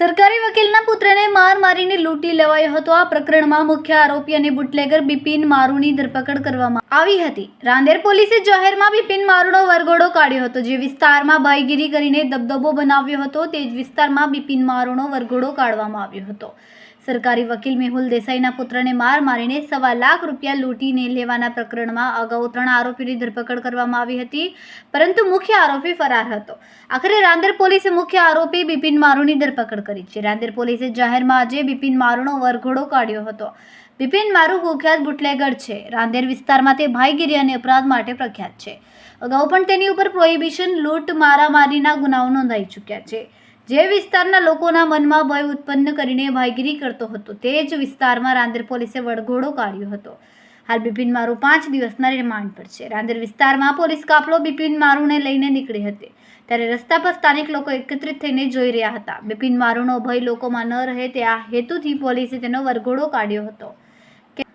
સરકારી વકીલના પુત્રને માર મારીને લૂંટી લેવાયો હતો. આ પ્રકરણમાં મુખ્ય આરોપી અને બુટલેગર બિપિન મારુની ધરપકડ કરવામાં આવી હતી. રાંદેર પોલીસે જાહેરમાં બિપિન મારુનો વરઘોડો કાઢ્યો હતો, જે વિસ્તારમાં ભાઈગીરી કરીને દબદબો બનાવ્યો હતો. તે જ વિસ્તારમાં બિપિન મારુનો વરઘોડો કાઢવામાં આવ્યો હતો. સરકારી વકીલ મેહુલ દેસાઈના પુત્રને માર મારીને સવા લાખ રૂપિયા લૂંટીને લેવાના પ્રકરણમાં અગાઉ ત્રણ આરોપીની ધરપકડ કરવામાં આવી હતી, પરંતુ મુખ્ય આરોપી ફરાર હતો. આખરે રાંદેર પોલીસે મુખ્ય આરોપી બિપિન મારુની ધરપકડ કરી છે. રાંદેર પોલીસે જાહેરમાં આજે બિપિન મારુનો વરઘોડો કાઢ્યો હતો. બિપિન મારુ કુખ્યાત બુટલેગર છે. રાંદેર વિસ્તારમાં તે ભાઈગીરી અને અપરાધ માટે પ્રખ્યાત છે. અગાઉ પણ તેની ઉપર પ્રોહિબિશન, લૂંટ, મારામારીના ગુનાઓ નોંધાઈ ચૂક્યા છે. જે વિસ્તારના લોકોના મનમાં ભય ઉત્પન્ન કરીને ભાઈગીરી કરતો હતો, તે જ વિસ્તારમાં રાંદેર પોલીસે વળઘોડો કાઢ્યો હતો. હાલ બિપિન મારુ પાંચ દિવસના રિમાન્ડ પર છે. રાંદેર વિસ્તારમાં પોલીસ કાફલો બિપિન મારુને લઈને નીકળી હતી. ત્યારે રસ્તા પર સ્થાનિક લોકો એકત્રિત થઈને જોઈ રહ્યા હતા. બિપિન મારુનો ભય લોકોમાં ન રહે, તે આ હેતુથી પોલીસે તેનો વરઘોડો કાઢ્યો હતો.